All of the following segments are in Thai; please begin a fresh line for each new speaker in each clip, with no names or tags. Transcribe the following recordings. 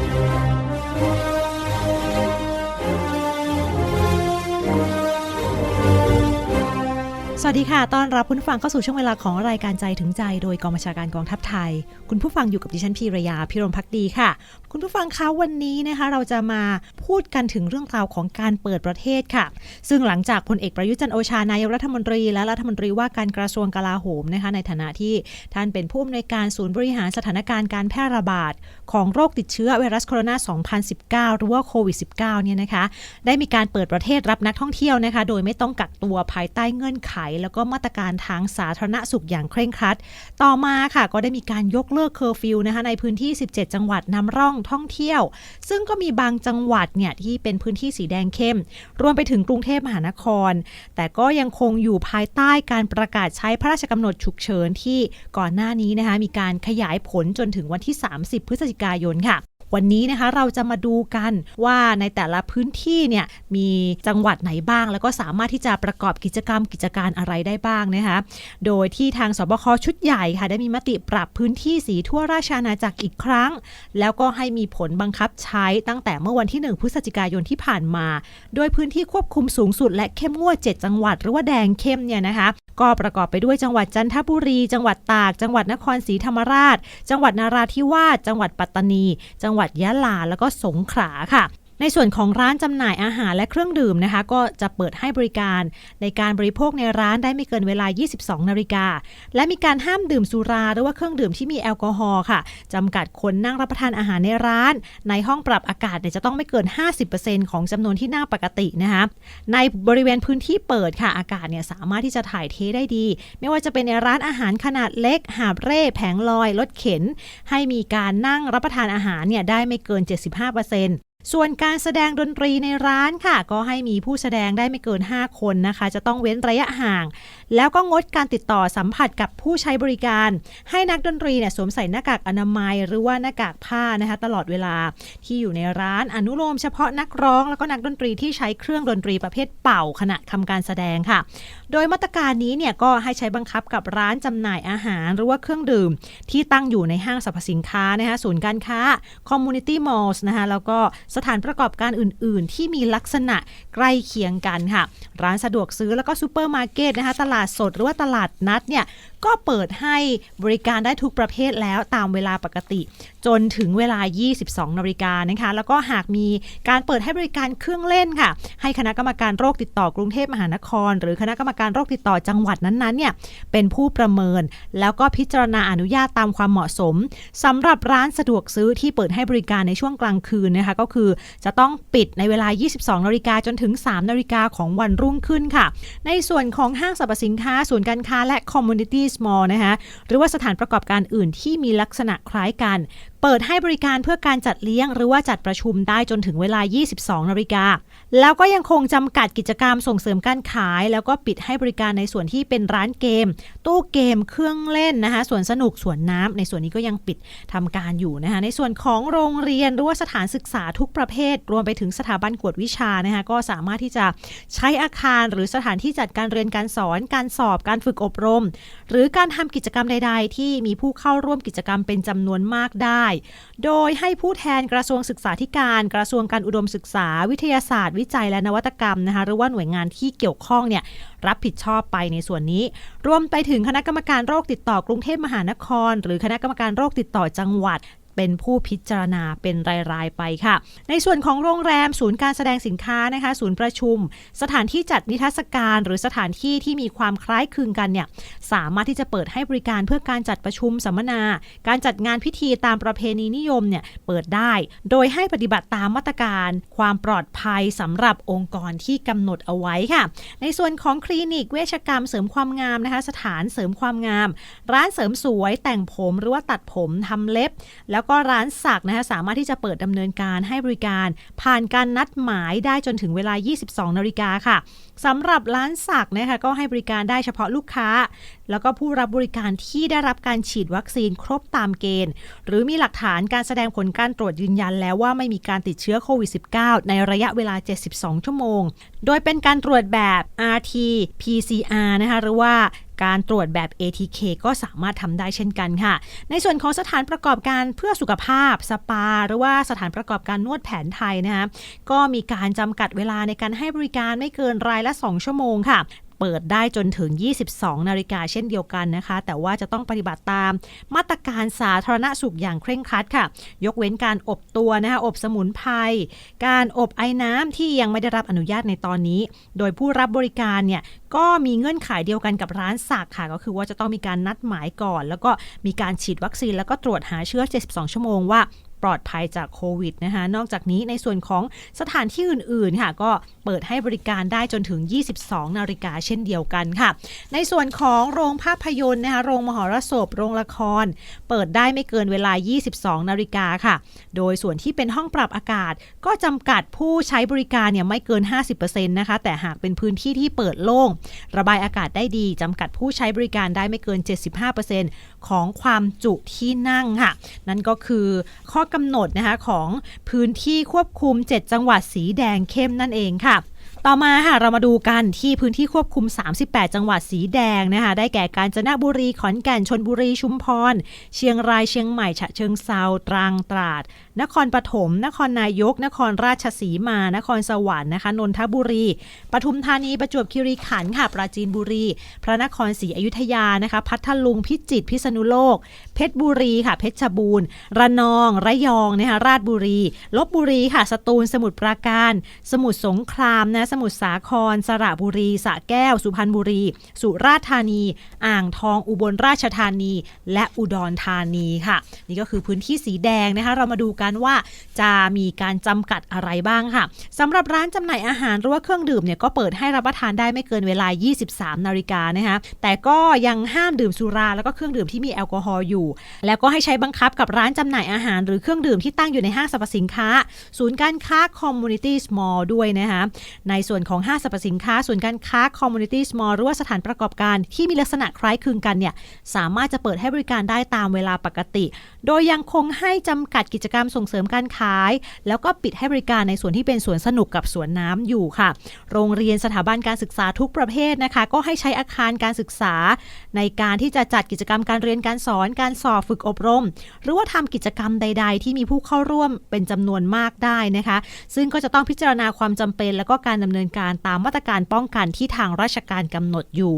Thank you. สวัสดีค่ะ ต้อนรับคุณผู้ฟังเข้าสู่ช่วงเวลาของรายการใจถึงใจ โดยกองบัญชาการกองทัพไทย คุณผู้ฟังอยู่กับดิฉันพีรยาพิรมพักดีค่ะ คุณผู้ฟังคะวันนี้นะคะ เราจะมาพูดกันถึงเรื่องราวของการเปิดประเทศค่ะ ซึ่งหลังจากพลเอกประยุจันโอชานายกรัฐมนตรี และรัฐมนตรีว่าการกระทรวงกลาโหมนะคะ ในฐานะที่ท่านเป็นผู้อำนวยการศูนย์บริหารสถานการณ์การแพร่ระบาดของโรคติดเชื้อไวรัสโคโรนา 2019 หรือว่าโควิด -19 เนี่ยนะคะ ได้มีการเปิดประเทศรับนักท่องเที่ยวนะคะ โดยไม่ต้องกักตัวภายใต้เงื่อนไขแล้วก็มาตรการทางสาธารณสุขอย่างเคร่งครัด ต่อมาค่ะก็ได้มีการยกเลิกเคอร์ฟิวนะคะในพื้นที่ 17 จังหวัดนำร่องท่องเที่ยว ซึ่งก็มีบางจังหวัดเนี่ยที่เป็นพื้นที่สีแดงเข้ม รวมไปถึงกรุงเทพมหานคร แต่ก็ยังคงอยู่ภายใต้การประกาศใช้พระราชกำหนดฉุกเฉินที่ก่อนหน้านี้นะคะมีการขยายผลจนถึงวันที่ 30 พฤศจิกายนค่ะ วันนี้นะคะเราจะมาดูกันว่าในแต่ละพื้นที่เนี่ยมีจังหวัดไหนบ้าง แล้วก็สามารถที่จะประกอบกิจกรรมกิจการอะไรได้บ้างนะคะ โดยที่ทางสบคชุดใหญ่ค่ะได้มีมติปรับพื้นที่สีทั่วราชอาณาจักรอีกครั้ง แล้วก็ให้มีผลบังคับใช้ตั้งแต่เมื่อวันที่ 1 พฤศจิกายนที่ผ่านมา โดยพื้นที่ควบคุมสูงสุดและเข้มงวด 7 จังหวัดหรือว่าแดงเข้มเนี่ยนะคะก็ประกอบไปด้วยจังหวัดจันทบุรี จังหวัดตาก จังหวัดนครศรีธรรมราช จังหวัดนาราธิวาส จังหวัดปัตตานี จังหวัดยะลา แล้วก็สงขลาค่ะ ในส่วนของร้านจำหน่ายอาหารและเครื่องดื่มนะคะ ก็จะเปิดให้บริการในการบริโภคในร้านได้ไม่เกินเวลา 22 นาฬิกา และมีการห้ามดื่มสุราหรือว่าเครื่องดื่มที่มีแอลกอฮอล์ค่ะจำกัดคนนั่งรับประทานอาหารในร้าน ในห้องปรับอากาศเนี่ยจะต้องไม่เกิน 50%ของจำนวนที่นั่งปกตินะคะในบริเวณพื้นที่เปิดค่ะอากาศเนี่ยสามารถที่จะถ่ายเทได้ดี ไม่ว่าจะเป็นในร้านอาหารขนาดเล็ก หาบเร่แผงลอยรถเข็น ให้มีการนั่งรับประทานอาหารเนี่ยได้ไม่เกิน 75% ส่วนการแสดงดนตรีในร้านค่ะ ก็ให้มีผู้แสดงได้ไม่เกิน 5 คนนะคะ จะต้องเว้นระยะห่าง แล้วก็งดการติดต่อสัมผัสกับผู้ใช้บริการ ให้นักดนตรีเนี่ยสวมใส่หน้ากากอนามัย หรือว่าหน้ากากผ้านะคะตลอดเวลาที่อยู่ในร้านอนุโลมเฉพาะนักร้อง แล้วก็นักดนตรีที่ใช้เครื่องดนตรีประเภทเป่าขณะทำการแสดงค่ะ โดยมาตรการนี้เนี่ยก็ให้ใช้บังคับกับร้านจำหน่ายอาหาร หรือว่าเครื่องดื่ม ที่ตั้งอยู่ในห้างสรรพสินค้านะคะศูนย์การค้า community malls นะคะแล้วก็สถานประกอบการอื่น ๆ ที่มีลักษณะใกล้เคียงกันค่ะ ร้านสะดวกซื้อแล้วก็ซูเปอร์มาร์เก็ตนะคะตลาดสดหรือว่าตลาดนัดเนี่ยก็เปิดให้บริการได้ทุกประเภทแล้วตามเวลาปกติจนถึงเวลา 22นาฬิกานะคะ แล้วก็หากมีการเปิดให้บริการเครื่องเล่นค่ะ ให้คณะกรรมการโรคติดต่อกรุงเทพมหานคร หรือคณะกรรมการโรคติดต่อจังหวัดนั้นๆเนี่ยเป็นผู้ประเมิน แล้วก็พิจารณาอนุญาตตามความเหมาะสมสำหรับร้านสะดวกซื้อที่เปิดให้บริการในช่วงกลางคืนนะคะก็คือจะต้องปิดในเวลา 22นาฬิกาจนถึง 3นาฬิกาของวันรุ่งขึ้นค่ะ ในส่วนของห้างสรรพสินค้าศูนย์การค้าและ community mall นะคะหรือว่าสถานประกอบการอื่นที่มีลักษณะคล้ายกัน เปิดให้บริการเพื่อการจัดเลี้ยง หรือว่าจัดประชุมได้จนถึงเวลา 22 นาฬิกา แล้วก็ยังคงจำกัดกิจกรรมส่งเสริมการขาย แล้วก็ปิดให้บริการในส่วนที่เป็นร้านเกม ตู้เกมเครื่องเล่นนะคะส่วนสนุกส่วนน้ำในส่วนนี้ก็ยังปิดทำการอยู่นะคะในส่วนของโรงเรียนหรือว่าสถานศึกษาทุกประเภท รวมไปถึงสถาบันกวดวิชานะคะก็สามารถที่จะใช้อาคารหรือสถานที่จัดการเรียนการสอน การสอบ การฝึกอบรม หรือการทำกิจกรรมใด ๆ ที่มีผู้เข้าร่วมกิจกรรมเป็นจำนวนมากได้โดยให้ผู้แทนกระทรวงศึกษาธิการ กระทรวงการอุดมศึกษา วิทยาศาสตร์ วิจัยและนวัตกรรมนะคะหรือว่าหน่วยงานที่เกี่ยวข้องเนี่ยรับผิดชอบไปในส่วนนี้ รวมไปถึงคณะกรรมการโรคติดต่อกรุงเทพมหานคร หรือคณะกรรมการโรคติดต่อจังหวัด เป็นผู้พิจารณาเป็นราย ๆ ไปค่ะ ในส่วนของโรงแรมศูนย์การแสดงสินค้านะคะ ศูนย์ประชุม สถานที่จัดนิทรรศการ หรือสถานที่ที่มีความคล้ายคลึงกันเนี่ยสามารถที่จะเปิดให้บริการเพื่อการจัดประชุมสัมมนา การจัดงานพิธีตามประเพณีนิยมเนี่ยเปิดได้ โดยให้ปฏิบัติตามมาตรการ ความปลอดภัยสำหรับองค์กรที่กำหนดเอาไว้ค่ะ ในส่วนของคลินิกเวชกรรมเสริมความงามนะคะ สถานเสริมความงาม ร้านเสริมสวยแต่งผมหรือว่าตัดผมทำเล็บแล้วแล้วก็ร้านสักนะคะสามารถที่จะเปิดดำเนินการให้บริการ ผ่านการนัดหมายได้จนถึงเวลา 22 นาฬิกาค่ะสำหรับร้านสักนะคะก็ให้บริการได้เฉพาะลูกค้า แล้วก็ผู้รับบริการที่ได้รับการฉีดวัคซีนครบตามเกณฑ์ หรือมีหลักฐานการแสดงผลการตรวจยืนยันแล้วว่าไม่มีการติดเชื้อโควิด -19 ในระยะเวลา 72 ชั่วโมง โดยเป็นการตรวจแบบ RT PCR นะคะหรือว่า การตรวจแบบ ATK ก็สามารถทำได้เช่นกันค่ะ ในส่วนของสถานประกอบการเพื่อสุขภาพสปา หรือว่าสถานประกอบการนวดแผนไทยนะคะก็มีการจำกัดเวลาในการให้บริการไม่เกินรายละ 2 ชั่วโมงค่ะ เปิดได้จนถึง 22 นาฬิกาเช่นเดียวกันนะคะ แต่ว่าจะต้องปฏิบัติตามมาตรการสาธารณสุขอย่างเคร่งครัดค่ะ ยกเว้นการอบตัวนะคะอบสมุนไพรการอบไอ้น้ำที่ยังไม่ได้รับอนุญาตในตอนนี้ โดยผู้รับบริการเนี่ยก็มีเงื่อนไขเดียวกันกับร้านสักค่ะ ก็คือว่าจะต้องมีการนัดหมายก่อน แล้วก็มีการฉีดวัคซีนแล้วก็ตรวจหาเชื้อ 72 ชั่วโมงว่า ปลอดภัยจากโควิดนะคะนอกจากนี้ในส่วนของสถานที่อื่นๆค่ะก็เปิดให้บริการได้จนถึง 22 นาฬิกาเช่นเดียวกันค่ะ ในส่วนของโรงภาพยนตร์นะคะโรงมหรสพโรงละคร เปิดได้ไม่เกินเวลา 22 นาฬิกาค่ะ โดยส่วนที่เป็นห้องปรับอากาศ ก็จำกัดผู้ใช้บริการเนี่ยไม่เกิน 50%นะคะแต่หากเป็นพื้นที่ที่เปิดโล่ง ระบายอากาศได้ดีจำกัดผู้ใช้บริการได้ไม่เกิน 75%ของความจุที่นั่งค่ะ นั่นก็คือข้อกำหนดนะคะของพื้นที่ควบคุม 7 จังหวัดสีแดงเข้มนั่นเองค่ะ ต่อมาค่ะเรามาดูกันที่พื้นที่ควบคุม 38 จังหวัดสีแดงนะคะ ได้แก่กาญจนบุรี ขอนแก่น ชนบุรี ชุมพร เชียงราย เชียงใหม่ ฉะเชิงเซา ตรัง ตราด นครปฐม นครนายก นครราชสีมา นครสวรรค์นะคะ นนทบุรี ปทุมธานี ประจวบคีรีขันธ์ค่ะ ปราจีนบุรี พระนครศรีอยุธยา นะคะ พัทลุง พิจิตร พิษณุโลก เพชรบุรี ค่ะ เพชรบูรณ์ ระนอง ระยอง นะคะ ราชบุรี ลบบุรี ค่ะ สตูล สมุทรปราการ สมุทรสงคราม นะสมุทรสาคร สระบุรีสระแก้ว สุพรรณบุรี สุราษฎร์ธานี อ่างทองอุบลราชธานี และอุดรธานีค่ะ นี่ก็คือพื้นที่สีแดงนะคะ เรามาดูกันว่าจะมีการจำกัดอะไรบ้างค่ะสำหรับร้านจำหน่ายอาหารหรือว่าเครื่องดื่มเนี่ยก็เปิดให้รับประทานได้ไม่เกินเวลา 23 นาฬิกานะคะแต่ก็ยังห้ามดื่มสุราแล้วก็เครื่องดื่มที่มีแอลกอฮอล์อยู่ แล้วก็ให้ใช้บังคับกับร้านจำหน่ายอาหารหรือเครื่องดื่มที่ตั้งอยู่ในห้างสรรพสินค้า ศูนย์การค้า Community Small ด้วยนะคะในส่วนของห้างสรรพสินค้าศูนการค้า Community Small หรือว่าสถานประกอบการที่มีลักษณะคล้ายคลึงกันเนี่ยสามารถจะเปิดให้บริการได้ตามเวลาปกติ โดยยังคงให้จำกัดกิจกรรมส่งเสริมการขาย แล้วก็ปิดให้บริการในส่วนที่เป็นสวนสนุกกับสวนน้ำอยู่ค่ะ โรงเรียนสถาบันการศึกษาทุกประเภทนะคะ ก็ให้ใช้อาคารการศึกษา ในการที่จะจัดกิจกรรมการเรียนการสอนการสอบฝึกอบรม หรือว่าทำกิจกรรมใด ๆ ที่มีผู้เข้าร่วมเป็นจำนวนมากได้นะคะ ซึ่งก็จะต้องพิจารณาความจำเป็น แล้วก็การดำเนินการตามมาตรการป้องกันที่ทางราชการกำหนดอยู่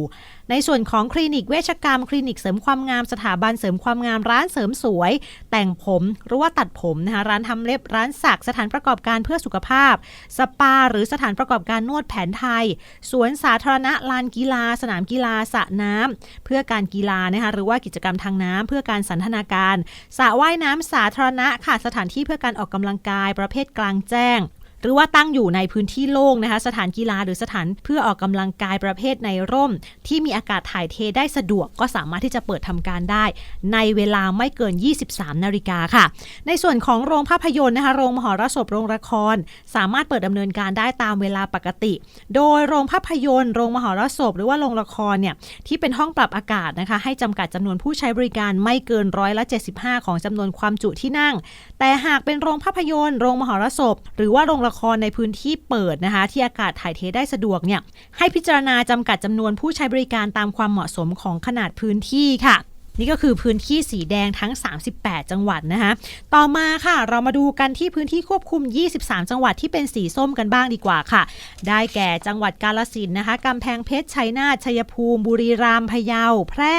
ในส่วนของคลินิกเวชกรรม คลินิกเสริมความงามสถาบันเสริมความงามร้านเสริมสวย แต่งผมหรือว่าตัดผมนะคะร้านทำเล็บร้านสักสถานประกอบการเพื่อสุขภาพ สปา หรือสถานประกอบการนวดแผนไทย สวนสาธารณะลานกีฬา สนามกีฬาสระน้ำเพื่อการกีฬานะคะหรือว่ากิจกรรมทางน้ำเพื่อการสันทนาการสระว่ายน้ำสาธารณะค่ะสถานที่เพื่อการออกกำลังกายประเภทกลางแจ้ง หรือว่าตั้งอยู่ในพื้นที่โล่งนะคะ สถานกีฬาหรือสถานเพื่อออกกำลังกายประเภทในร่ม ที่มีอากาศถ่ายเทได้สะดวกก็สามารถที่จะเปิดทำการได้ ในเวลาไม่เกิน 23 นาฬิกาค่ะ ในส่วนของโรงภาพยนตร์นะคะโรงมหรสพโรงละคร สามารถเปิดดำเนินการได้ตามเวลาปกติ โดยโรงภาพยนตร์โรงมหรสพ หรือว่าโรงละครเนี่ยที่เป็นห้องปรับอากาศนะคะให้จำกัดจำนวนผู้ใช้บริการไม่เกินร้อยละ75 ของจำนวนความจุที่นั่ง แต่หากเป็นโรงภาพยนตร์ โรงมหรสพ หรือว่าโรงละครในพื้นที่เปิดนะคะ ที่อากาศถ่ายเทได้สะดวกเนี่ยให้พิจารณาจำกัดจำนวนผู้ใช้บริการตามความเหมาะสมของขนาดพื้นที่ค่ะ นี่ก็คือพื้นที่สีแดงทั้ง 38 จังหวัดนะคะต่อมาค่ะ เรามาดูกันที่พื้นที่ควบคุม 23 จังหวัดที่เป็นสีส้มกันบ้างดีกว่าค่ะ ได้แก่จังหวัดกาฬสินนะคะกำแพงเพชรชัยนาทชัยภูมิ บุรีรัมย์พะเยา แพร่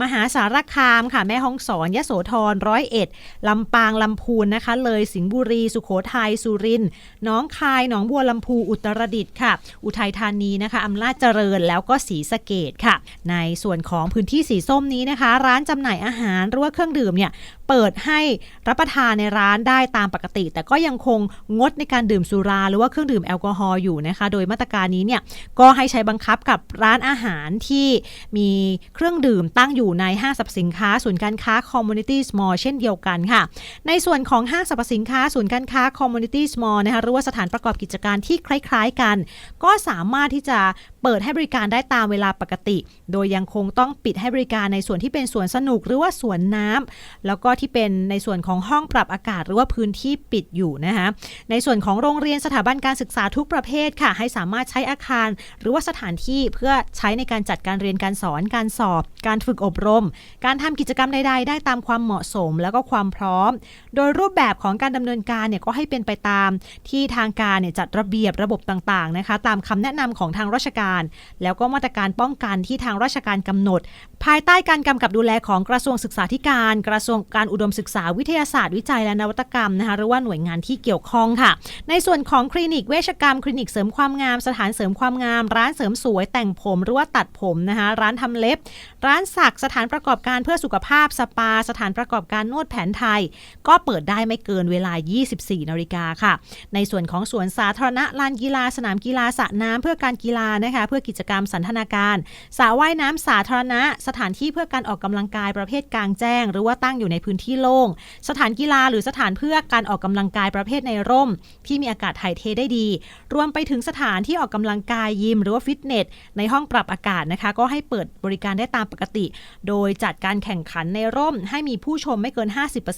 มหาสารคามค่ะ แม่ฮ่องสอนยะโสธรร้อยเอ็ดลำปางลำพูนนะคะ เลยสิงห์บุรี สุโขทัยสุรินทร์น้องคายหนองบัวลำพูอุตรดิตถ์ค่ะ อุทัยธานีนะคะอำนาจเจริญแล้วก็ศรีสะเกดค่ะ ในส่วนของพื้นที่สีส้มนี้นะคะร้านจำหน่ายอาหารหรือว่าเครื่องดื่มเนี่ย เปิดให้รับประทานในร้านได้ตามปกติ แต่ก็ยังคงงดในการดื่มสุรา หรือว่าเครื่องดื่มแอลกอฮอล์อยู่นะคะ โดยมาตรการนี้เนี่ยก็ให้ใช้บังคับกับร้านอาหารที่มีเครื่องดื่มตั้งอยู่ในห้างสรรพสินค้าศูนย์การค้า Community Small เช่นเดียวกันค่ะ ในส่วนของห้างสรรพสินค้าศูนย์การค้า Community Small นะคะหรือว่าสถานประกอบกิจการที่คล้าย ๆกัน ก็สามารถที่จะเปิดให้บริการได้ตามเวลาปกติ โดยยังคงต้องปิดให้บริการในส่วนที่เป็นสวนสนุกหรือว่าสวนน้ำแล้วก็ที่เป็นในส่วนของห้องปรับอากาศ หรือว่าพื้นที่ปิดอยู่นะคะในส่วนของโรงเรียนสถาบันการศึกษาทุกประเภทค่ะ ให้สามารถใช้อาคาร หรือว่าสถานที่เพื่อใช้ในการจัดการเรียนการสอนการสอบ การฝึกอบรม การทำกิจกรรมใดๆ ได้ตามความเหมาะสมแล้วก็ความพร้อม โดยรูปแบบของการดำเนินการเนี่ยก็ให้เป็นไปตามที่ทางการเนี่ยจัดระเบียบระบบต่างๆนะคะ ตามคำแนะนำของทางราชการ แล้วก็มาตรการป้องกันที่ทางราชการกำหนด ภายใต้การกำกับดูแลของกระทรวงศึกษาธิการ กระทรวงการอุดมศึกษาวิทยาศาสตร์วิจัยและนวัตกรรมนะคะหรือว่าหน่วยงานที่เกี่ยวข้องค่ะ ในส่วนของคลินิกเวชกรรม คลินิกเสริมความงาม สถานเสริมความงาม ร้านเสริมสวยแต่งผมหรือว่าตัดผมนะคะร้านทำเล็บ ร้านสักสถานประกอบการเพื่อสุขภาพสปา สถานประกอบการนวดแผนไทย ก็เปิดได้ไม่เกินเวลา 24 นาฬิกาค่ะ ในส่วนของสวนสาธารณะลานกีฬาสนามกีฬาสระน้ำเพื่อการกีฬานะคะเพื่อกิจกรรมสันทนาการสระว่ายน้ำสาธารณะสถานที่เพื่อการออกกำลังกายประเภทกลางแจ้ง หรือว่าตั้งอยู่ในพื้นที่โล่ง สถานกีฬาหรือสถานเพื่อการออกกำลังกายประเภทในร่ม ที่มีอากาศถ่ายเทได้ดี รวมไปถึงสถานที่ออกกำลังกายยิม หรือว่าฟิตเนสในห้องปรับอากาศนะคะ ก็ให้เปิดบริการได้ตามปกติ โดยจัดการแข่งขันในร่ม ให้มีผู้ชมไม่เกิน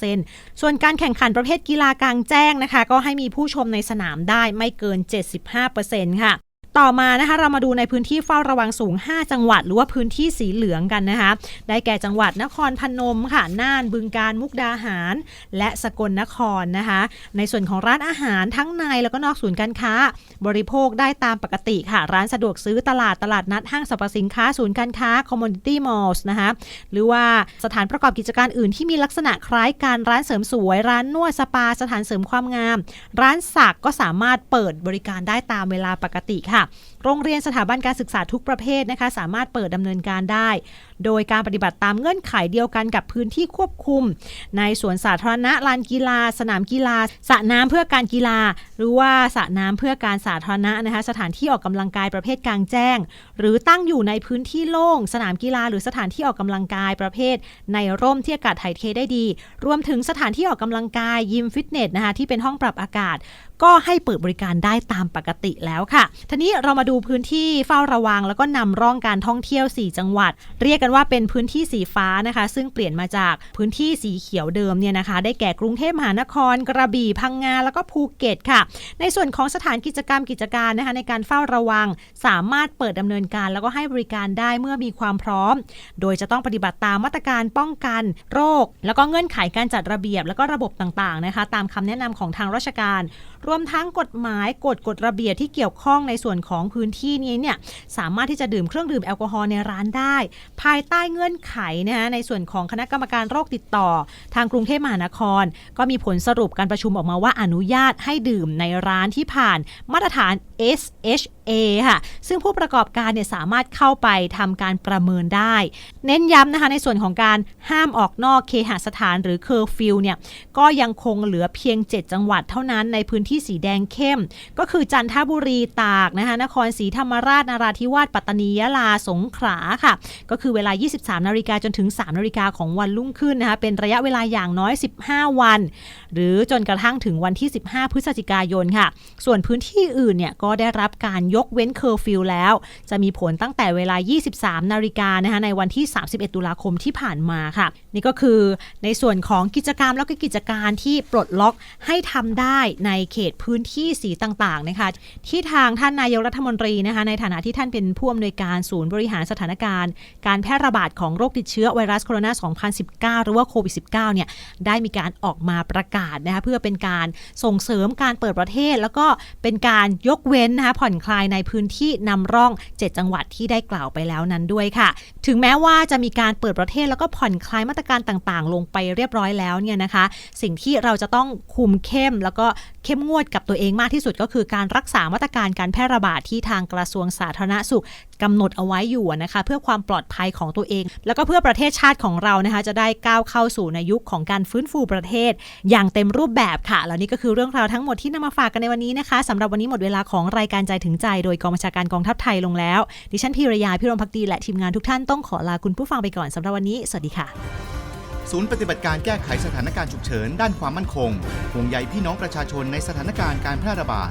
50%ส่วนการแข่งขันประเภทกีฬากลางแจ้งนะคะ ก็ให้มีผู้ชมในสนามได้ไม่เกิน 75%ค่ะ ต่อมานะคะเรามาดูในพื้นที่เฝ้าระวังสูง 5 จังหวัด หรือว่าพื้นที่สีเหลืองกันนะคะ ได้แก่จังหวัดนครพนมค่ะน่านบึงการมุกดาหาร และสกลนครนะคะ ในส่วนของร้านอาหารทั้งในแล้วก็นอกศูนย์การค้า บริโภคได้ตามปกติค่ะ ร้านสะดวกซื้อตลาดตลาดนัดห้างสรรพสินค้าศูนย์การค้า commodity malls นะคะหรือว่าสถานประกอบกิจการอื่นที่มีลักษณะคล้ายกันร้านเสริมสวย ร้านนวดสปาสถานเสริมความงาม ร้านสักก็สามารถเปิดบริการได้ตามเวลาปกติค่ะโรงเรียนสถาบันการศึกษาทุกประเภทนะคะ สามารถเปิดดำเนินการได้ โดยการปฏิบัติตามเงื่อนไขเดียวกันกับพื้นที่ควบคุม ในสวนสาธารณะลานกีฬา สนามกีฬาสระน้ำเพื่อการกีฬา หรือว่าสระน้ำเพื่อการสาธารณะนะคะ สถานที่ออกกำลังกายประเภทกลางแจ้ง หรือตั้งอยู่ในพื้นที่โล่ง สนามกีฬา หรือสถานที่ออกกำลังกายประเภท ในร่มที่อากาศถ่ายเทได้ดี รวมถึงสถานที่ออกกำลังกายยิมฟิตเนสนะคะที่เป็นห้องปรับอากาศ ก็ให้เปิดบริการได้ตามปกติแล้วค่ะ ทีนี้เรามาดูพื้นที่เฝ้าระวัง แล้วก็นำร่องการท่องเที่ยว 4 จังหวัด เรียกกันว่าเป็นพื้นที่สีฟ้านะคะ ซึ่งเปลี่ยนมาจากพื้นที่สีเขียวเดิมเนี่ยนะคะ ได้แก่กรุงเทพมหานคร กระบี่พังงาแล้วก็ภูเก็ตค่ะ ในส่วนของสถานกิจกรรมกิจการนะคะในการเฝ้าระวัง สามารถเปิดดำเนินการ แล้วก็ให้บริการได้เมื่อมีความพร้อม โดยจะต้องปฏิบัติตามมาตรการป้องกันโรค แล้วก็เงื่อนไขการจัดระเบียบ แล้วก็ระบบต่างๆนะคะ ตามคำแนะนำของทางราชการรวมทั้งกฎหมายกฎกฎระเบียบที่เกี่ยวข้องในส่วนของพื้นที่นี้เนี่ยสามารถที่จะดื่มเครื่องดื่มแอลกอฮอล์ในร้านได้ ภายใต้เงื่อนไขนะคะในส่วนของคณะกรรมการโรคติดต่อ ทางกรุงเทพมหานคร ก็มีผลสรุปการประชุมออกมาว่าอนุญาตให้ดื่มในร้านที่ผ่านมาตรฐาน S H A ค่ะ ซึ่งผู้ประกอบการเนี่ยสามารถเข้าไปทำการประเมินได้ เน้นย้ำนะคะในส่วนของการห้ามออกนอกเคหสถานหรือเคอร์ฟิวเนี่ยก็ยังคงเหลือเพียง 7 จังหวัดเท่านั้นในพื้นที่สีแดงเข้ม ก็คือจันทบุรีตากนะคะนครศรีธรรมราชนราธิวาสปัตตานียะลาสงขลาค่ะ ก็คือเวลา 23 นาฬิกาจนถึง 3 นาฬิกาของวันรุ่งขึ้นนะคะเป็นระยะเวลาอย่างน้อย 15 วัน หรือจนกระทั่งถึงวันที่ 15 พฤศจิกายนค่ะ ส่วนพื้นที่อื่นเนี่ยก็ได้รับการยกเว้นเคอร์ฟิวแล้ว จะมีผลตั้งแต่เวลา 23 นาฬิกานะคะในวันที่ 31 ตุลาคมที่ผ่านมาค่ะ นี่ก็คือในส่วนของกิจกรรมแล้วก็กิจการที่ปลดล็อกให้ทำได้ในเขตพื้นที่สีต่างๆนะคะที่ทางท่านนายกรัฐมนตรีนะคะในฐานะที่ท่านเป็นผู้อำนวยการศูนย์บริหารสถานการณ์ การแพร่ระบาดของโรคติดเชื้อไวรัสโคโรนา 2019 หรือว่าโควิด -19 เนี่ยได้มีการออกมาประกาศนะคะเพื่อเป็นการส่งเสริมการเปิดประเทศ แล้วก็เป็นการยกเว้นนะคะผ่อนคลายในพื้นที่นำร่อง 7 จังหวัดที่ได้กล่าวไปแล้วนั้นด้วยค่ะ ถึงแม้ว่าจะมีการเปิดประเทศแล้วก็ผ่อนคลายมาตรการต่างๆ ลงไปเรียบร้อยแล้วเนี่ยนะคะ สิ่งที่เราจะต้องคุมเข้มแล้วก็เข้มงวดกับตัวเองมากที่สุดก็คือการรักษามาตรการการแพร่ระบาดที่ทางกระทรวงสาธารณสุข กำหนดเอาไว้อยู่นะคะ เพื่อความปลอดภัยของตัวเอง แล้วก็เพื่อประเทศชาติของเรานะคะ จะได้ก้าวเข้าสู่ในยุคของการฟื้นฟูประเทศ อย่างเต็มรูปแบบค่ะ แล้วนี่ก็คือเรื่องราวทั้งหมดที่นำมาฝากกันในวันนี้นะคะสำหรับวันนี้หมดเวลาของรายการใจถึงใจ โดยกองบัญชาการกองทัพไทยลงแล้ว ดิฉันพีรยาพิรมพักดีและทีมงานทุกท่านต้องขอลาคุณผู้ฟังไปก่อนสำหรับวันนี้สวัสดีค่ะ
ศูนย์ปฏิบัติการแก้ไขสถานการณ์ฉุกเฉินด้านความมั่นคงห่วงใยพี่น้องประชาชนในสถานการณ์การแพร่ระบาด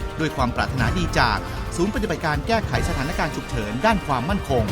ด้วยความปรารถนาดีจาก ศูนย์ปฏิบัติการแก้ไขสถานการณ์ฉุกเฉินด้านความมั่นคง